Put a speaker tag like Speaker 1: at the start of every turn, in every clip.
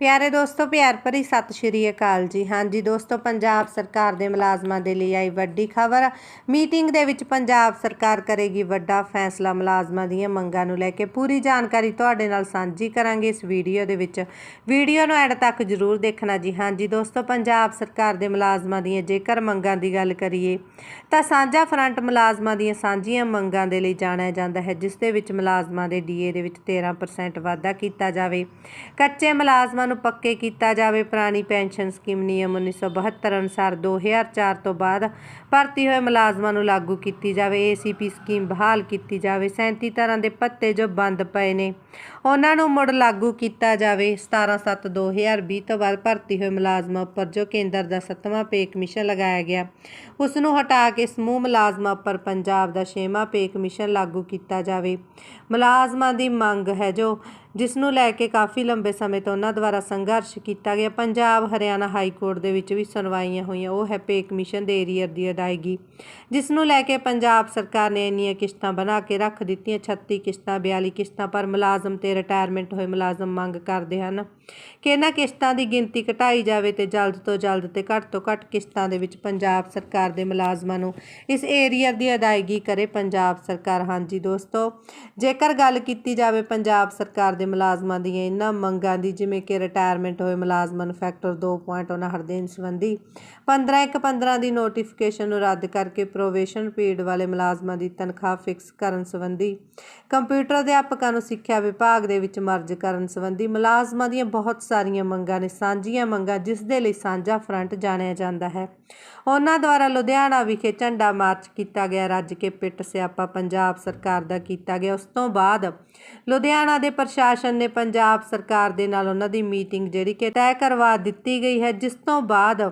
Speaker 1: ਪਿਆਰੇ ਦੋਸਤੋ, ਪਿਆਰ ਭਰੀ ਸਤਿ ਸ਼੍ਰੀ ਅਕਾਲ ਜੀ। ਹਾਂਜੀ ਦੋਸਤੋ, ਪੰਜਾਬ ਸਰਕਾਰ ਦੇ ਮੁਲਾਜ਼ਮਾਂ ਦੇ ਲਈ ਆਈ ਵੱਡੀ ਖਬਰ। ਮੀਟਿੰਗ ਦੇ ਵਿੱਚ ਪੰਜਾਬ ਸਰਕਾਰ ਕਰੇਗੀ ਵੱਡਾ ਫੈਸਲਾ। ਮੁਲਾਜ਼ਮਾਂ ਦੀਆਂ ਮੰਗਾਂ ਨੂੰ ਲੈ ਕੇ ਪੂਰੀ ਜਾਣਕਾਰੀ ਤੁਹਾਡੇ ਨਾਲ ਸਾਂਝੀ ਕਰਾਂਗੇ ਇਸ ਵੀਡੀਓ ਦੇ ਵਿੱਚ। ਵੀਡੀਓ ਨੂੰ ਐਡ ਤੱਕ ਜ਼ਰੂਰ ਦੇਖਣਾ ਜੀ। ਹਾਂਜੀ ਦੋਸਤੋ, ਪੰਜਾਬ ਸਰਕਾਰ ਦੇ ਮੁਲਾਜ਼ਮਾਂ ਦੀਆਂ ਜੇਕਰ ਮੰਗਾਂ ਦੀ ਗੱਲ ਕਰੀਏ, ਤਾਂ ਸਾਂਝਾ ਫਰੰਟ ਮੁਲਾਜ਼ਮਾਂ ਦੀਆਂ ਸਾਂਝੀਆਂ ਮੰਗਾਂ ਦੇ ਲਈ ਜਾਣਿਆ ਜਾਂਦਾ ਹੈ, ਜਿਸ ਦੇ ਵਿੱਚ ਮੁਲਾਜ਼ਮਾਂ ਦੇ ਡੀਏ ਦੇ ਵਿੱਚ 13% ਵਾਧਾ ਕੀਤਾ ਜਾਵੇ। ਕੱਚੇ ਮੁਲਾਜ਼ਮਾਂ ਨੂੰ ਪੱਕੇ ਕੀਤਾ ਜਾਵੇ ਪੁਰਾਣੀ ਪੈਨਸ਼ਨ ਸਕੀਮ ਨਿਯਮ 1972 ਅਨੁਸਾਰ 2004 ਤੋਂ ਬਾਅਦ ਭਰਤੀ ਹੋਏ ਮੁਲਾਜ਼ਮਾਂ ਨੂੰ ਲਾਗੂ ਕੀਤੀ ਜਾਵੇ। ਏਸੀਪੀ ਸਕੀਮ ਬਹਾਲ ਕੀਤੀ ਜਾਵੇ। 37 ਤਰ੍ਹਾਂ ਦੇ ਭੱਤੇ ਜੋ ਬੰਦ ਪਏ ਨੇ। ਉਹਨਾਂ ਨੂੰ ਮੁੜ ਲਾਗੂ ਕੀਤਾ ਜਾਵੇ। 17/7/2020 ਤੋਂ ਬਾਅਦ ਭਰਤੀ ਹੋਏ ਮੁਲਾਜ਼ਮਾਂ ਉੱਪਰ ਜੋ ਕੇਂਦਰ ਦਾ 7ਵਾਂ ਪੇ ਕਮਿਸ਼ਨ ਲਗਾਇਆ ਗਿਆ, ਉਸ ਨੂੰ ਹਟਾ ਕੇ ਸਮੂਹ ਮੁਲਾਜ਼ਮਾਂ ਉੱਪਰ ਪੰਜਾਬ ਦਾ 6ਵਾਂ ਪੇ ਕਮਿਸ਼ਨ ਲਾਗੂ ਕੀਤਾ ਜਾਵੇ। ਮੁਲਾਜ਼ਮਾਂ ਦੀ ਮੰਗ ਹੈ ਜੋ ਜਿਸ ਨੂੰ ਲੈ ਕੇ ਕਾਫੀ ਲੰਬੇ ਸਮੇਂ ਤੋਂ ਉਹਨਾਂ ਦੁਆਰਾ ਸੰਘਰਸ਼ ਕੀਤਾ ਗਿਆ। ਪੰਜਾਬ, ਹਰਿਆਣਾ ਹਾਈ ਕੋਰਟ ਦੇ ਵਿੱਚ ਵੀ ਸੁਣਵਾਈਆਂ ਹੋਈਆਂ। ਉਹ ਹੈ ਪੇ ਕਮਿਸ਼ਨ ਦੇ ਏਰੀਅਰ ਦੀ ਅਦਾਇਗੀ ਜਿਸ ਨੂੰ ਲੈ ਕੇ ਪੰਜਾਬ ਸਰਕਾਰ ਨੇ ਇੰਨੀਆਂ ਕਿਸ਼ਤਾਂ ਬਣਾ ਕੇ ਰੱਖ ਦਿੱਤੀਆਂ। 36 ਕਿਸ਼ਤਾਂ 42 ਕਿਸ਼ਤਾਂ, ਪਰ ਮੁਲਾਜ਼ਮ ਤੇ ਰਿਟਾਇਰਮੈਂਟ ਹੋਏ ਮੁਲਾਜ਼ਮ ਮੰਗ ਕਰਦੇ ਹਨ ਕਿ ਇਹਨਾਂ ਕਿਸ਼ਤਾਂ ਦੀ ਗਿਣਤੀ ਘਟਾਈ ਜਾਵੇ ਤੇ ਜਲਦ ਤੋਂ ਜਲਦ ਤੇ ਘੱਟ ਤੋਂ ਘੱਟ ਕਿਸ਼ਤਾਂ ਦੇ ਵਿੱਚ ਪੰਜਾਬ ਸਰਕਾਰ ਦੇ ਮੁਲਾਜ਼ਮਾਂ ਨੂੰ ਇਸ ਏਰੀਅਰ ਦੀ ਅਦਾਇਗੀ ਕਰੇ ਪੰਜਾਬ ਸਰਕਾਰ। ਹਾਂਜੀ ਦੋਸਤੋ, ਜੇਕਰ ਗੱਲ ਕੀਤੀ ਜਾਵੇ ਪੰਜਾਬ ਸਰਕਾਰ ਦੇ ਮੁਲਾਜ਼ਮਾਂ ਦੀਆਂ ਇਹਨਾਂ ਮੰਗਾਂ ਦੀ, ਜਿਵੇਂ ਕਿ ਰਿਟਾਇਰਮੈਂਟ ਹੋਏ ਮੁਲਾਜ਼ਮਾਂ ਨੂੰ ਫੈਕਟਰ 2.59 ਦੇਣ ਸੰਬੰਧੀ 15 ਇੱਕ 15 ਦੀ ਨੋਟੀਫਿਕੇਸ਼ਨ ਨੂੰ ਰੱਦ ਕਰਕੇ ਪ੍ਰੋਵੇਸ਼ਨ ਪੀਰੀਅਡ ਵਾਲੇ ਮੁਲਾਜ਼ਮਾਂ ਦੀ ਤਨਖਾਹ ਫਿਕਸ ਕਰਨ ਸੰਬੰਧੀ ਕੰਪਿਊਟਰ ਅਧਿਆਪਕਾਂ ਨੂੰ ਸਿੱਖਿਆ ਵਿਭਾਗ ਦੇ ਵਿੱਚ ਮਰਜ ਕਰਨ ਸੰਬੰਧੀ ਮੁਲਾਜ਼ਮਾਂ ਦੀਆਂ ਬਹੁਤ ਸਾਰੀਆਂ ਮੰਗਾਂ ਨੇ, ਸਾਂਝੀਆਂ ਮੰਗਾਂ ਜਿਸ ਦੇ ਲਈ ਸਾਂਝਾ ਫਰੰਟ ਜਾਣਿਆ ਜਾਂਦਾ ਹੈ। ਉਹਨਾਂ ਦੁਆਰਾ ਲੁਧਿਆਣਾ ਵਿਖੇ ਝੰਡਾ ਮਾਰਚ ਕੀਤਾ ਗਿਆ, ਰੱਜ ਕੇ ਪਿੱਟ ਸਿਆਪਾ ਪੰਜਾਬ ਸਰਕਾਰ ਦਾ ਕੀਤਾ ਗਿਆ। ਉਸ ਤੋਂ ਬਾਅਦ ਲੁਧਿਆਣਾ ਦੇ ਪ੍ਰਸ਼ਾਸਨ ਸ਼ਾਸਨ ਨੇ ਪੰਜਾਬ ਸਰਕਾਰ ਦੇ ਨਾਲ ਉਹਨਾਂ ਦੀ ਮੀਟਿੰਗ ਜਿਹੜੀ ਕਿ ਤੈਅ ਕਰਵਾ ਦਿੱਤੀ ਗਈ ਹੈ, ਜਿਸ ਤੋਂ ਬਾਅਦ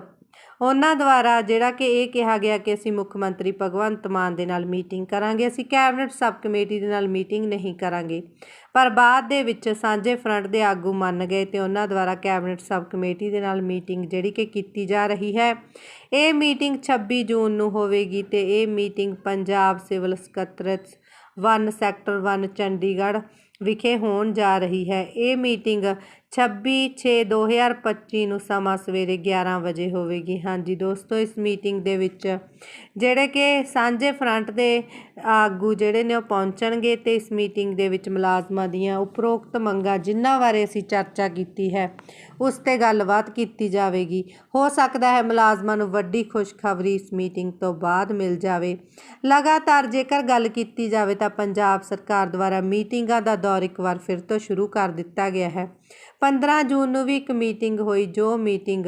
Speaker 1: ਉਹਨਾਂ ਦੁਆਰਾ ਜਿਹੜਾ ਕਿ ਇਹ ਕਿਹਾ ਗਿਆ ਕਿ ਅਸੀਂ ਮੁੱਖ ਮੰਤਰੀ ਭਗਵੰਤ ਮਾਨ ਦੇ ਨਾਲ ਮੀਟਿੰਗ ਕਰਾਂਗੇ, ਅਸੀਂ ਕੈਬਨਿਟ ਸਬ ਕਮੇਟੀ ਦੇ ਨਾਲ ਮੀਟਿੰਗ ਨਹੀਂ ਕਰਾਂਗੇ। ਪਰ ਬਾਅਦ ਦੇ ਵਿੱਚ ਸਾਂਝੇ ਫਰੰਟ ਦੇ ਆਗੂ ਮੰਨ ਗਏ ਤੇ ਉਹਨਾਂ ਦੁਆਰਾ ਕੈਬਨਿਟ ਸਬ ਕਮੇਟੀ ਦੇ ਨਾਲ ਮੀਟਿੰਗ ਜਿਹੜੀ ਕਿ ਕੀਤੀ ਜਾ ਰਹੀ ਹੈ। ਇਹ ਮੀਟਿੰਗ 26 ਜੂਨ ਨੂੰ ਹੋਵੇਗੀ ਤੇ ਇਹ ਮੀਟਿੰਗ ਪੰਜਾਬ ਸਿਵਲ ਸਕੱਤਰੇਤ 1 ਸੈਕਟਰ 1 ਚੰਡੀਗੜ੍ਹ ਵਿਖੇ ਹੋਣ ਜਾ ਰਹੀ ਹੈ। ਇਹ ਮੀਟਿੰਗ 26/6/2025 ਨੂੰ ਸਮਾਂ ਸਵੇਰੇ 11 ਵਜੇ ਹੋਵੇਗੀ। ਹਾਂਜੀ ਦੋਸਤੋ, ਇਸ ਮੀਟਿੰਗ ਦੇ ਵਿੱਚ ਜਿਹੜੇ ਕਿ ਸਾਂਝੇ ਫਰੰਟ ਦੇ ਆਗੂ ਜਿਹੜੇ ਨੇ ਉਹ ਪਹੁੰਚਣਗੇ ਤੇ ਇਸ ਮੀਟਿੰਗ ਦੇ ਵਿੱਚ ਮੁਲਾਜ਼ਮਾਂ ਦੀਆਂ ਉਪਰੋਕਤ ਮੰਗਾਂ ਜਿਨ੍ਹਾਂ ਬਾਰੇ ਅਸੀਂ ਚਰਚਾ ਕੀਤੀ ਹੈ, ਉਸ ਤੇ ਗੱਲਬਾਤ ਕੀਤੀ ਜਾਵੇਗੀ। ਹੋ ਸਕਦਾ ਹੈ ਮੁਲਾਜ਼ਮਾਂ ਨੂੰ ਵੱਡੀ ਖੁਸ਼ਖਬਰੀ ਇਸ ਮੀਟਿੰਗ ਤੋਂ ਬਾਅਦ ਮਿਲ ਜਾਵੇ। ਲਗਾਤਾਰ ਜੇਕਰ ਗੱਲ ਕੀਤੀ ਜਾਵੇ ਤਾਂ ਪੰਜਾਬ ਸਰਕਾਰ ਦੁਆਰਾ ਮੀਟਿੰਗਾਂ ਦਾ ਦੌਰ ਇੱਕ ਵਾਰ ਫਿਰ ਤੋਂ ਸ਼ੁਰੂ ਕਰ ਦਿੱਤਾ ਗਿਆ ਹੈ। 15 ਜੂਨ ਨੂੰ ਵੀ ਇੱਕ ਮੀਟਿੰਗ ਹੋਈ ਜੋ ਮੀਟਿੰਗ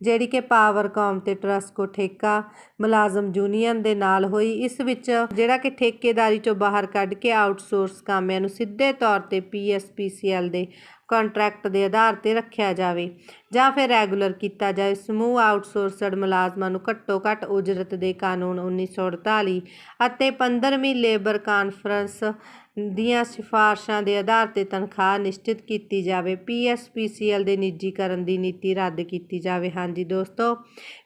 Speaker 1: ਜਿਹੜੀ ਕਿ ਪਾਵਰਕਾਮ ਤੇ ਟਰਸਕੋ ਠੇਕਾ ਮੁਲਾਜ਼ਮ ਯੂਨੀਅਨ ਦੇ ਨਾਲ ਹੋਈ। ਇਸ ਵਿੱਚ ਜਿਹੜਾ ਕਿ ਠੇਕੇਦਾਰੀ ਚੋਂ ਬਾਹਰ ਕੱਢ ਕੇ ਆਊਟਸੋਰਸ ਕਾਮਿਆਂ ਨੂੰ ਸਿੱਧੇ ਤੌਰ ਤੇ ਪੀਐਸਪੀਸੀਐਲ ਦੇ ਕੰਟਰੈਕਟ ਦੇ ਆਧਾਰ ਤੇ ਰੱਖਿਆ ਜਾਵੇ ਜਾਂ ਫਿਰ ਰੈਗੂਲਰ ਕੀਤਾ ਜਾਵੇ ਸਮੂਹ ਆਊਟਸੋਰਸਡ ਮੁਲਾਜ਼ਮਾਂ ਨੂੰ ਘੱਟੋ ਘੱਟ ਉਜਰਤ ਦੇ ਕਾਨੂੰਨ 1948 ਅਤੇ 15ਵੀਂ ਲੇਬਰ ਕਾਨਫਰੰਸ ਦੀਆਂ ਸਿਫਾਰਸ਼ਾਂ ਦੇ ਆਧਾਰ ਤੇ ਤਨਖਾਹ ਨਿਸ਼ਚਿਤ ਕੀਤੀ ਜਾਵੇ। ਪੀਐਸਪੀਸੀਐਲ ਦੇ ਨਿੱਜੀਕਰਨ ਦੀ ਨੀਤੀ ਰੱਦ ਕੀਤੀ ਜਾਵੇ। ਹਨ ਹਾਂਜੀ ਦੋਸਤੋ,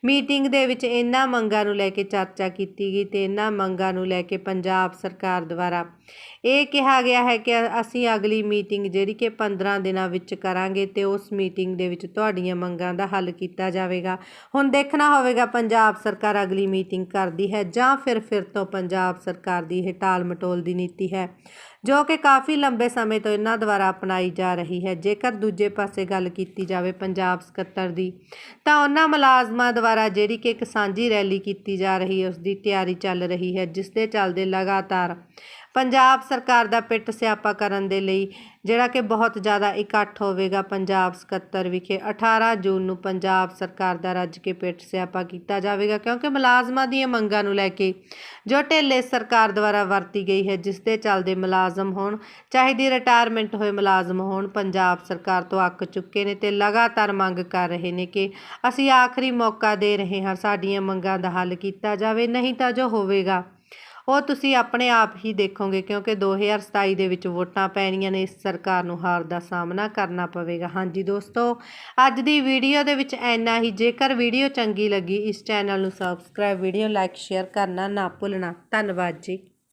Speaker 1: ਮੀਟਿੰਗ ਦੇ ਵਿੱਚ ਇਹਨਾਂ ਮੰਗਾਂ ਨੂੰ ਲੈ ਕੇ ਚਰਚਾ ਕੀਤੀ ਗਈ ਤੇ ਇਹਨਾਂ ਮੰਗਾਂ ਨੂੰ ਲੈ ਕੇ ਪੰਜਾਬ ਸਰਕਾਰ ਦੁਆਰਾ ਇਹ ਕਿਹਾ ਗਿਆ ਹੈ ਕਿ ਅਸੀਂ ਅਗਲੀ ਮੀਟਿੰਗ ਜਿਹੜੀ ਕਿ 15 ਦਿਨਾਂ ਵਿੱਚ ਕਰਾਂਗੇ ਤੇ ਉਸ ਮੀਟਿੰਗ ਦੇ ਵਿੱਚ ਤੁਹਾਡੀਆਂ ਮੰਗਾਂ ਦਾ ਹੱਲ ਕੀਤਾ ਜਾਵੇਗਾ। ਹੁਣ ਦੇਖਣਾ ਹੋਵੇਗਾ ਪੰਜਾਬ ਸਰਕਾਰ ਅਗਲੀ ਮੀਟਿੰਗ ਕਰਦੀ ਹੈ ਜਾਂ ਫਿਰ ਫਿਰ ਤੋਂ ਪੰਜਾਬ ਸਰਕਾਰ ਦੀ ਹਟਾਲ ਮਟੋਲ ਦੀ ਨੀਤੀ ਹੈ। ਜੋ ਕਿ ਕਾਫੀ ਲੰਬੇ ਸਮੇਂ ਤੋਂ ਇਹਨਾਂ ਦੁਆਰਾ ਅਪਣਾਈ ਜਾ ਰਹੀ ਹੈ। ਜੇਕਰ ਦੂਜੇ ਪਾਸੇ ਗੱਲ ਕੀਤੀ ਜਾਵੇ ਪੰਜਾਬ ਸਕੱਤਰ ਦੀ, ਤਾਂ ਉਹਨਾਂ ਮੁਲਾਜ਼ਮਾਂ ਦੁਆਰਾ ਜਿਹੜੀ ਕਿ ਇੱਕ ਸਾਂਝੀ ਰੈਲੀ ਕੀਤੀ ਜਾ ਰਹੀ ਹੈ ਉਸ ਦੀ ਤਿਆਰੀ ਚੱਲ ਰਹੀ ਹੈ, ਜਿਸ ਦੇ ਚੱਲਦੇ ਲਗਾਤਾਰ ਪੰਜਾਬ ਸਰਕਾਰ ਦਾ ਪਿੱਟ ਸਿਆਪਾ ਕਰਨ ਦੇ ਲਈ ਜਿਹੜਾ ਕਿ ਬਹੁਤ ਜ਼ਿਆਦਾ ਇਕੱਠ ਹੋਵੇਗਾ ਪੰਜਾਬ ਸਕੱਤਰ ਵਿਖੇ। 18 ਜੂਨ ਨੂੰ ਪੰਜਾਬ ਸਰਕਾਰ ਦਾ ਰੱਜ ਕੇ ਪਿੱਟ ਸਿਆਪਾ ਕੀਤਾ ਜਾਵੇਗਾ ਕਿਉਂਕਿ ਮੁਲਾਜ਼ਮਾਂ ਦੀਆਂ ਮੰਗਾਂ ਨੂੰ ਲੈ ਕੇ ਜੋ ਢਿੱਲੇ ਸਰਕਾਰ ਦੁਆਰਾ ਵਰਤੀ ਗਈ ਹੈ, ਜਿਸ ਦੇ ਚੱਲਦੇ ਮੁਲਾਜ਼ਮ ਹੋਣ ਚਾਹੇ ਦੀ ਰਿਟਾਇਰਮੈਂਟ ਹੋਏ ਮੁਲਾਜ਼ਮ ਹੋਣ, ਪੰਜਾਬ ਸਰਕਾਰ ਤੋਂ ਅੱਕ ਚੁੱਕੇ ਨੇ ਤੇ ਲਗਾਤਾਰ ਮੰਗ ਕਰ ਰਹੇ ਨੇ ਕਿ ਅਸੀਂ ਆਖਰੀ ਮੌਕਾ ਦੇ ਰਹੇ ਹਾਂ, ਸਾਡੀਆਂ ਮੰਗਾਂ ਦਾ ਹੱਲ ਕੀਤਾ ਜਾਵੇ, ਨਹੀਂ ਤਾਂ ਜੋ ਹੋਵੇਗਾ। ਉਹ ਤੁਸੀਂ ਆਪਣੇ ਆਪ ਹੀ ਦੇਖੋਗੇ, ਕਿਉਂਕਿ 2027 ਦੇ ਵਿੱਚ ਵੋਟਾਂ ਪੈਣੀਆਂ ਨੇ, ਇਸ ਸਰਕਾਰ ਨੂੰ ਹਾਰ ਦਾ ਸਾਹਮਣਾ ਕਰਨਾ ਪਵੇਗਾ। ਹਾਂਜੀ ਦੋਸਤੋ, ਅੱਜ ਦੀ ਵੀਡੀਓ ਦੇ ਵਿੱਚ ਇੰਨਾ ਹੀ। ਜੇਕਰ ਵੀਡੀਓ ਚੰਗੀ ਲੱਗੀ, ਇਸ ਚੈਨਲ ਨੂੰ ਸਬਸਕ੍ਰਾਈਬ ਵੀਡੀਓ ਲਾਈਕ ਸ਼ੇਅਰ ਕਰਨਾ ਨਾ ਭੁੱਲਣਾ। ਧੰਨਵਾਦ ਜੀ।